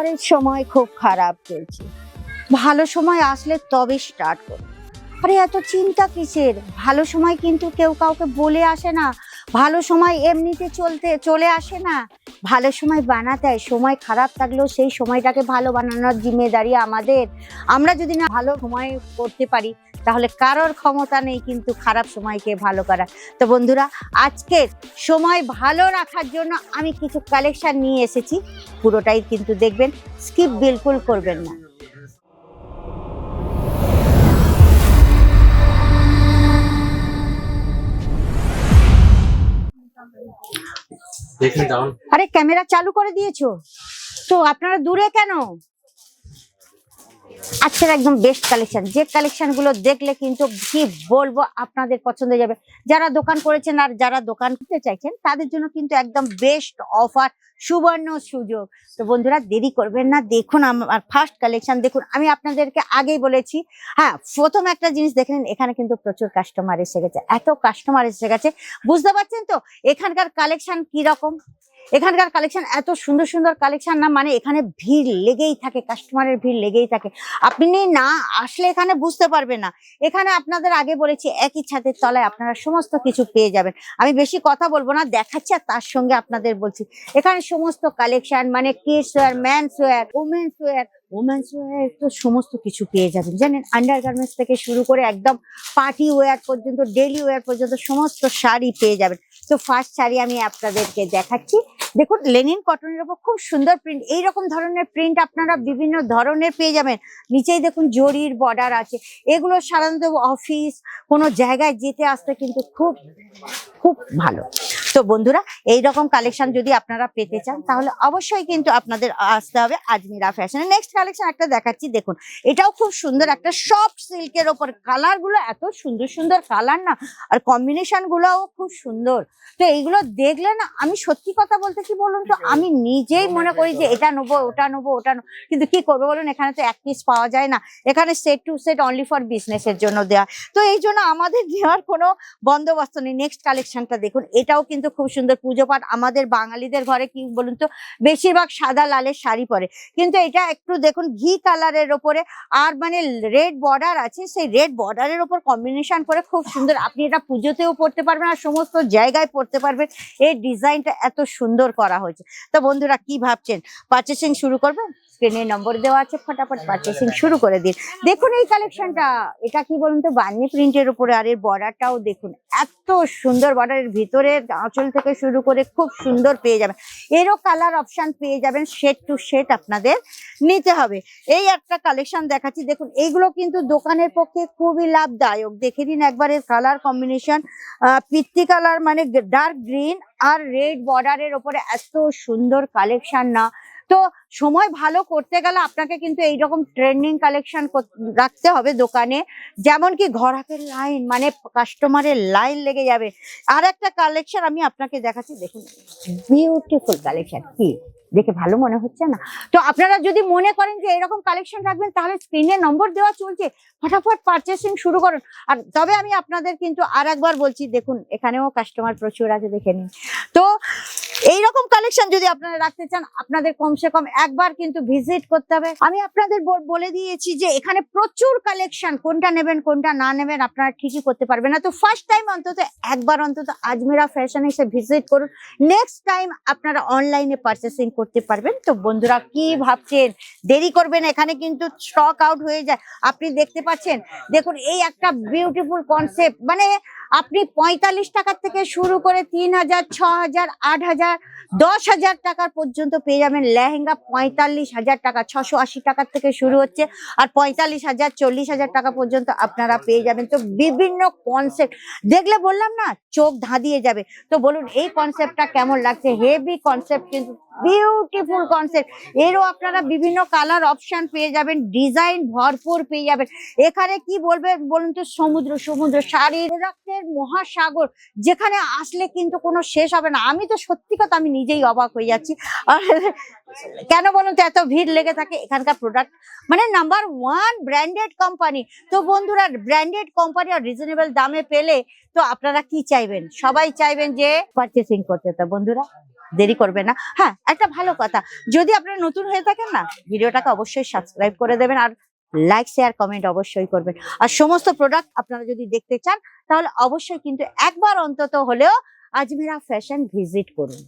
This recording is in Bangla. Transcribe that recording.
এবারের সময় খুব খারাপ চলছে ভালো সময় আসলে তবে স্টার্ট করো আরে এত চিন্তা কিসের? ভালো সময় কিন্তু কেউ কাউকে বলে আসে না। ভালো সময় এমনিতে চলতে, চলে আসে না। ভালো সময় বানাতে সময় খারাপ থাকলেও সেই সময়টাকে ভালো বানানোর জিম্মেদারি আমাদের। আমরা যদি না ভালো সময় করতে পারি তাহলে কারোর ক্ষমতা নেই কিন্তু খারাপ সময়কে ভালো করা তো বন্ধুরা আজকের সময় ভালো রাখার জন্য আমি কিছু কালেকশন নিয়ে এসেছি। পুরোটাই কিন্তু দেখবেন স্কিপ বিলকুল করবেন না। আরে ক্যামেরা চালু করে দিয়েছ? তো আপনারা দূরে কেন? আজকের একদম বেস্ট কালেকশন যে কালেকশনগুলো দেখলে কিন্তু কি বলব, আপনাদের পছন্দ যাবে। যারা দোকান করেছেন আর যারা দোকান করতে চাইছেন, তাদের জন্য কিন্তু একদম বেস্ট অফার সুবর্ণ সুযোগ। তো বন্ধুরা, দেরি করবেন না। দেখুন আমার ফার্স্ট কালেকশন দেখুন। আমি আপনাদেরকে আগেই বলেছি হ্যাঁ প্রথম একটা জিনিস দেখে নিন, এখানে কিন্তু প্রচুর কাস্টমার এসে গেছে। এত কাস্টমার এসে গেছে। বুঝতে পারছেন তো, এখানকার কালেকশন কি রকম এখানকার কালেকশন এত সুন্দর সুন্দর কালেকশন না মানে এখানে ভিড় লেগেই থাকে কাস্টমারের ভিড় লেগেই থাকে। আপনি না আসলে এখানে বুঝতে পারবেন না। এখানে আপনাদের আগে বলেছি, একই ছাদের তলায় আপনারা সমস্ত কিছু পেয়ে যাবেন। আমি বেশি কথা বলব না, দেখাচ্ছি আর তার সঙ্গে আপনাদের বলছি। এখানে সমস্ত কালেকশন মানে kids wear men's wear women's wear women's wear তো সমস্ত কিছু পেয়ে যাবেন। জানেন আন্ডার গার্মেন্টস থেকে শুরু করে একদম পার্টি ওয়্যার পর্যন্ত ডেলি ওয়্যার পর্যন্ত সমস্ত শাড়ি পেয়ে যাবেন। তো ফার্স্ট শাড়ি আমি আপনাদেরকে দেখাচ্ছি। দেখুন লেনিন কটনের উপর খুব সুন্দর প্রিন্ট এই রকম ধরনের প্রিন্ট আপনারা বিভিন্ন ধরনের পেয়ে যাবেন। নিচেই দেখুন জরির বর্ডার আছে। এগুলো সাধারণত অফিস কোনো জায়গায় যেতে আসতে কিন্তু খুব খুব ভালো। তো বন্ধুরা এই রকম কালেকশন যদি আপনারা পেতে চান, তাহলে অবশ্যই কিন্তু আপনাদের আসতে হবে আজমিরা ফ্যাশনে নেক্সট কালেকশন একটা দেখাচ্ছি। দেখুন, এটাও খুব সুন্দর একটা সফট সিল্কের ওপর। কালারগুলো এত সুন্দর সুন্দর কালার না, আর কম্বিনেশন গুলোও খুব সুন্দর। তো এইগুলো দেখলে না, আমি সত্যি কথা বলতে কি বলুন তো, আমি নিজেই মনে করি যে এটা নেব, ওটা নেব ওটা নেব। কিন্তু কি করব বলুন, এখানে তো এক পিস পাওয়া যায় না। এখানে set to set only for বিজনেসের জন্য দেওয়া তো এই জন্য আমাদের নেওয়ার কোনো বন্দোবস্ত নেই। নেক্সট কালেকশনটা দেখুন, এটাও কিন্তু খুব সুন্দর পুজো পাঠ। আমাদের বাঙালিদের ঘরে কি বলুন তো, বেশিরভাগ সাদা লালের শাড়ি পরে। কিন্তু এটা একটু দেখুন, ঘি কালারের ওপরে আর মানে রেড বর্ডার আছে, সেই রেড বর্ডারের ওপর কম্বিনেশন করে খুব সুন্দর। আপনি এটা পুজোতেও পড়তে পারবেন আর সমস্ত জায়গায় পড়তে পারবেন। এই ডিজাইনটা এত সুন্দর করা হয়েছে। তো বন্ধুরা কি ভাবছেন? পারচেসিং শুরু করবেন? স্ক্রিনে নম্বর দেওয়া আছে, ফটাফট পারচেসিং শুরু করে দিন। দেখুন এই কালেকশনটা এটা কি বলুন তো বান্নি প্রিন্টের উপরে, আর এর বর্ডারটাও দেখুন, এত সুন্দর বর্ডারের ভিতরে আঁচল থেকে শুরু করে খুব সুন্দর পেয়ে যাবেন। এরও কালার অপশান পেয়ে যাবেন শেড টু শেড আপনাদের নিতে হবে। এই একটা কালেকশন দেখাচ্ছি, দেখুন, এইগুলো কিন্তু দোকানের পক্ষে খুবই লাভদায়ক। দেখে নিন একবার এর কালার কম্বিনেশন পিত্তি কালার মানে ডার্ক গ্রিন আর রেড বর্ডারের ওপরে এত সুন্দর কালেকশন না তো সময় ভালো করতে গেলে আপনাকে কিন্তু এইরকম ট্রেন্ডিং কালেকশন রাখতে হবে দোকানে। যেমন কি ঘর ঘরাকের লাইন মানে কাস্টমারের লাইন লেগে যাবে। আর একটা কালেকশন আমি আপনাকে দেখাচ্ছি, দেখুন। বিউটিফুল কালেকশন কি? দেখে ভালো মনে হচ্ছে না? তো আপনারা যদি মনে করেন যে এরকম কালেকশন রাখবেন, তাহলে স্ক্রিনে নম্বর দেওয়া চলছে। ফটাফট পারচেসিং শুরু করুন। আর তবে আমি আপনাদের কিন্তু আর একবার বলছি, দেখুন, এখানেও কাস্টমার প্রচুর আছে, দেখে নিন। তো এইরকম কালেকশন যদি আপনারা রাখতে চান, আপনাদের কমসে কম একবার কিন্তু ভিজিট করতে হবে। আমি আপনাদের বল- দিয়েছি যে এখানে প্রচুর কালেকশন কোনটা নেবেন, কোনটা না নেবেন, আপনারা ঠিকই করতে পারবেন না। তো ফার্স্ট টাইম অন্তত, একবার অন্তত আজমিরা ফ্যাশন এসে ভিজিট করুন। নেক্সট টাইম আপনারা অনলাইনে পারচেসিং করতে পারবেন। তো বন্ধুরা, কি ভাবছেন? দেরি করবেন, এখানে কিন্তু স্টক আউট হয়ে যায়। আপনি দেখতে পাচ্ছেন, দেখুন, এই একটা বিউটিফুল কনসেপ্ট মানে আপনি পঁয়তাল্লিশ টাকার থেকে শুরু করে তিন হাজার, ছ হাজার, আট হাজার, দশ হাজার টাকার পর্যন্ত পেয়ে যাবেন লেহেঙ্গা। পঁয়তাল্লিশ হাজার টাকা, ছশো আশি টাকার থেকে শুরু হচ্ছে আর পঁয়তাল্লিশ হাজার, চল্লিশ হাজার টাকা পর্যন্ত আপনারা পেয়ে যাবেন। তো বিভিন্ন কনসেপ্ট দেখলে বললাম না, চোখ ধাঁধিয়ে যাবে। তো বলুন, এই কনসেপ্টটা কেমন লাগছে? হেভি কনসেপ্ট কিন্তু বিউটিফুল কনসেপ্ট এরও আপনারা বিভিন্ন কালার অপশন পেয়ে যাবেন ডিজাইন ভরপুর পেয়ে যাবেন। এখানে কি বলবে বলুন তো, সমুদ্র সমুদ্র শাড়ির মহাসাগর, যেখানে আসলে কিন্তু কোনো শেষ হবে না। আমি তো সত্যি কথা, আমি নিজেই অবাক হয়ে যাচ্ছি। কেন বলুন তো, এত ভিড় লেগে থাকে এখানকার প্রোডাক্ট মানে নাম্বার ওয়ান ব্র্যান্ডেড কোম্পানি তো বন্ধুরা ব্র্যান্ডেড কোম্পানি আর রিজনেবল দামে পেলে তো আপনারা কি চাইবেন? সবাই চাইবেন যে পারচেসিং করতে। তো বন্ধুরা দেরি করবে না। হ্যাঁ একটা ভালো কথা। যদি আপনারা নতুন হয়ে থাকেন না, ভিডিওটাকে অবশ্যই সাবস্ক্রাইব করে দেবেন আর লাইক শেয়ার কমেন্ট অবশ্যই করবেন। আর সমস্ত প্রোডাক্ট আপনারা যদি দেখতে চান, তাহলে অবশ্যই কিন্তু একবার অন্তত হলেও আজমেরা ফ্যাশন ভিজিট করুন।